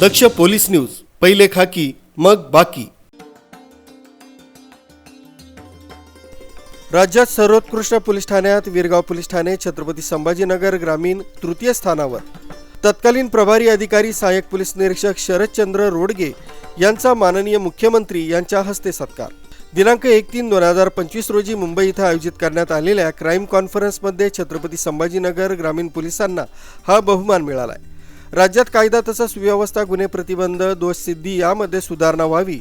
दक्ष police news पहिले खाकी मग बाकी. राज्यात सर्वोत्कृष्ट पोलीस ठाण्यात विरगाव पोलीस ठाणे छत्रपती संभाजीनगर ग्रामीण तृतीय स्थानावर. तत्कालीन प्रभारी अधिकारी सहाय्यक पोलीस निरीक्षक शरदचंद्र रोडगे यांचा माननीय मुख्यमंत्री यांच्या हस्ते सत्कार. दिनांक एक तीन दोन हजार पंचवीस रोजी मुंबई इथं आयोजित करण्यात आलेल्या क्राईम कॉन्फरन्समध्ये छत्रपती संभाजीनगर ग्रामीण पोलिसांना हा बहुमान मिळाला आहे राज्यात कायदा तसंच सुव्यवस्था गुन्हे प्रतिबंध दोष सिद्धी यामध्ये सुधारणा व्हावी.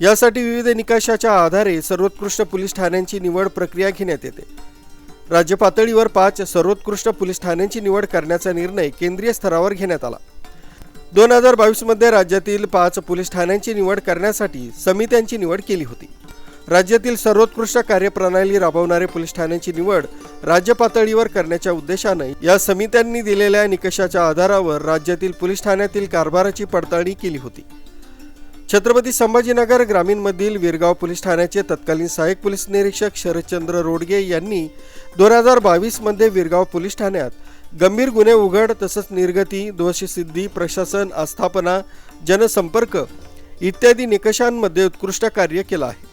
यासाठी विविध निकषाच्या आधारे सर्वोत्कृष्ट पोलीस ठाण्यांची निवड प्रक्रिया घेण्यात येते. राज्य पातळीवर पाच सर्वोत्कृष्ट पोलीस ठाण्यांची निवड करण्याचा निर्णय केंद्रीय स्तरावर घेण्यात आला. दोन हजार बावीसमध्ये राज्यातील पाच पोलीस ठाण्यांची निवड करण्यासाठी समित्यांची निवड केली होती. राज्यातील सर्वोत्कृष्ट कार्यप्रणाली राबवणारे पोलीस ठाण्यांची निवड राज्य पातळीवर करण्याच्या उद्देशाने या समित्यांनी दिलेल्या निकषाच्या आधारावर राज्यातील पोलीस ठाण्यातील कारभाराची पडताळणी केली होती. छत्रपती संभाजीनगर ग्रामीणमधील विरगाव पोलीस ठाण्याचे तत्कालीन सहाय्यक पोलीस निरीक्षक शरदचंद्र रोडगे यांनी दोन हजार बावीसमध्ये विरगाव पोलीस ठाण्यात गंभीर गुन्हे उघड तसंच निर्गती दोषसिद्धी प्रशासन आस्थापना जनसंपर्क इत्यादी निकषांमध्ये उत्कृष्ट कार्य केलं आहे.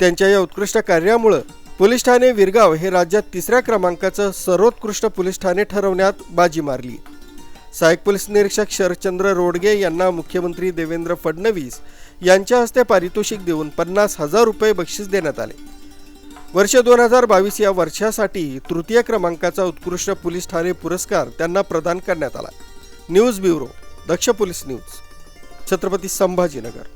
त्यांच्या या उत्कृष्ट कार्यामुळं पोलीस ठाणे विरगाव हे राज्यात तिसऱ्या क्रमांकाचं सर्वोत्कृष्ट पोलीस ठाणे ठरवण्यात बाजी मारली. सहाय्यक पोलीस निरीक्षक शरदचंद्र रोडगे यांना मुख्यमंत्री देवेंद्र फडणवीस यांच्या हस्ते पारितोषिक देऊन पन्नास हजार रुपये बक्षीस देण्यात आले. वर्ष दोन हजार बावीस या वर्षासाठी तृतीय क्रमांकाचा उत्कृष्ट पोलीस ठाणे पुरस्कार त्यांना प्रदान करण्यात आला. News bureau Daksh police news Chhatrapati Sambhajinagar.